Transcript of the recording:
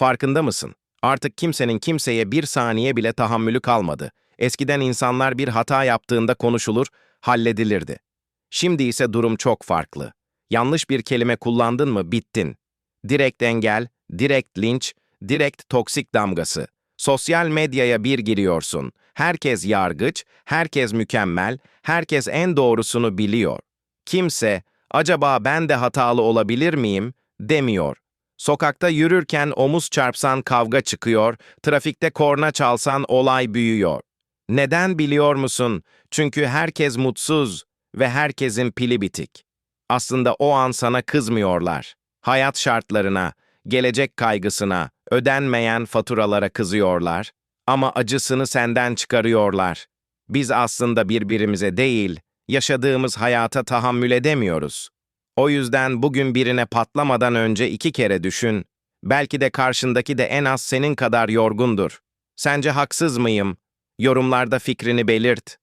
Farkında mısın? Artık kimsenin kimseye bir saniye bile tahammülü kalmadı. Eskiden insanlar bir hata yaptığında konuşulur, halledilirdi. Şimdi ise durum çok farklı. Yanlış bir kelime kullandın mı bittin. Direkt engel, direkt linç, direkt toksik damgası. Sosyal medyaya bir giriyorsun. Herkes yargıç, herkes mükemmel, herkes en doğrusunu biliyor. Kimse, acaba ben de hatalı olabilir miyim, demiyor. Sokakta yürürken omuz çarpsan kavga çıkıyor, trafikte korna çalsan olay büyüyor. Neden biliyor musun? Çünkü herkes mutsuz ve herkesin pili bitik. Aslında o an sana kızmıyorlar. Hayat şartlarına, gelecek kaygısına, ödenmeyen faturalara kızıyorlar ama acısını senden çıkarıyorlar. Biz aslında birbirimize değil, yaşadığımız hayata tahammül edemiyoruz. O yüzden bugün birine patlamadan önce iki kere düşün. Belki de karşındaki de en az senin kadar yorgundur. Sence haksız mıyım? Yorumlarda fikrini belirt.